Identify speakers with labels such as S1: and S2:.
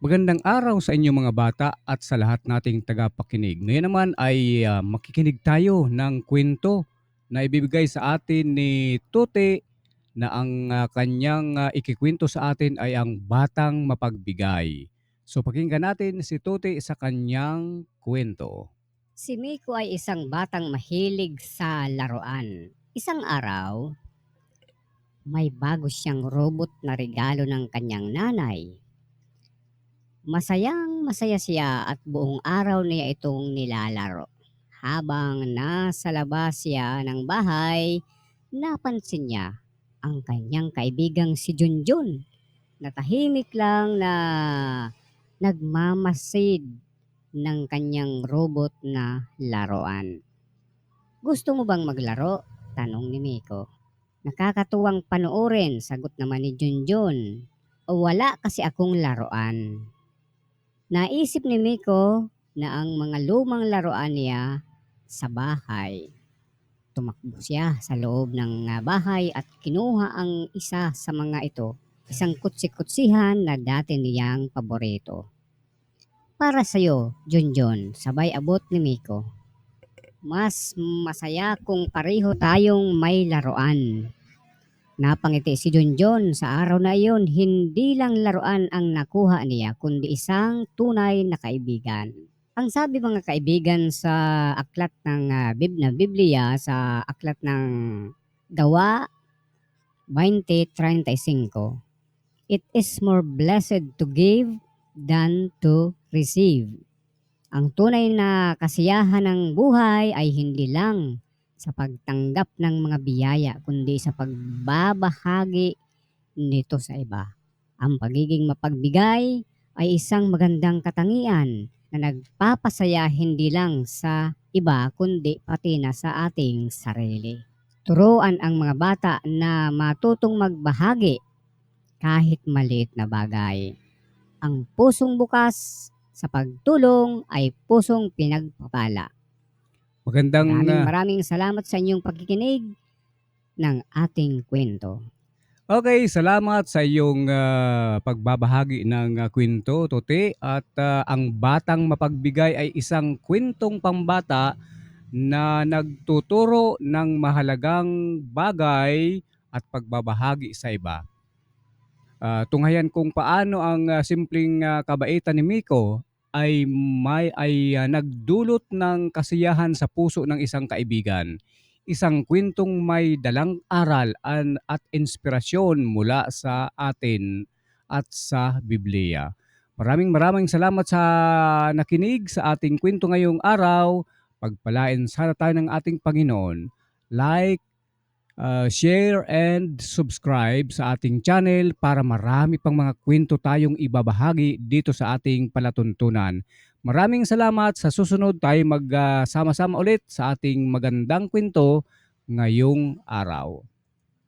S1: Magandang araw sa inyo mga bata at sa lahat nating tagapakinig. Ngayon naman ay ah, makikinig tayo ng kwento na ibibigay sa atin ni Tute na ang ah, kanyang ah, ikikwento sa atin ay ang Batang Mapagbigay. So pakinggan natin si Tute sa kanyang kwento.
S2: Si Miko ay isang batang mahilig sa laruan. Isang araw, may bago siyang robot na regalo ng kanyang nanay. Masayang masaya siya at buong araw niya itong nilalaro. Habang nasa labas siya ng bahay, napansin niya ang kanyang kaibigang si Junjun na tahimik lang na nagmamasid ng kanyang robot na laruan. Gusto mo bang maglaro? Tanong ni Miko. Nakakatuwang panoorin, sagot naman ni Junjun. O wala kasi akong laruan. Naisip ni Miko na ang mga lumang laruan niya sa bahay. Tumakbo siya sa loob ng ah, bahay at kinuha ang isa sa mga ito, isang kutsi-kutsihan na dati niyang paborito. Para sa'yo, Junjun, sabay abot ni Miko. Mas masaya kung pareho tayong may laruan. Napangiti si Junjun sa araw na iyon, hindi lang laruan ang nakuha niya, kundi isang tunay na kaibigan. Ang sabi mga kaibigan sa aklat ng ah, Bib na Biblia, sa aklat ng Gawa 20.35, It is more blessed to give than to receive. Ang tunay na kasiyahan ng buhay ay hindi lang sa pagtanggap ng mga biyaya, kundi sa pagbabahagi nito sa iba. Ang pagiging mapagbigay ay isang magandang katangian na nagpapasaya hindi lang sa iba, kundi pati na sa ating sarili. Turuan ang mga bata na matutong magbahagi kahit maliit na bagay. Ang pusong bukas sa pagtulong ay pusong pinagpapala.
S1: Magandang
S2: Maraming
S1: ah,
S2: maraming salamat sa inyong pagkikinig ng ating kwento.
S1: Okay, salamat sa iyong ah, pagbabahagi ng ah, kwento, Tote. At ah, ang Batang Mapagbigay ay isang kwentong pambata na nagtuturo ng mahalagang bagay at pagbabahagi sa iba. Ah, tunghayan kung paano ang ah, simpleng ah, kabaitan ni Miko ay may ay ah, nagdulot ng kasiyahan sa puso ng isang kaibigan isang kwentong may dalang aral an, at inspirasyon mula sa atin at sa Biblia. Maraming maraming salamat sa nakinig sa ating kwento ngayong araw. Pagpalain sana tayo ng ating Panginoon. Like, uh, share, and subscribe sa ating channel para marami pang mga kwento tayong ibabahagi dito sa ating palatuntunan. Maraming salamat. Sa susunod tayo magsama-sama ulit sa ating magandang kwento ngayong araw.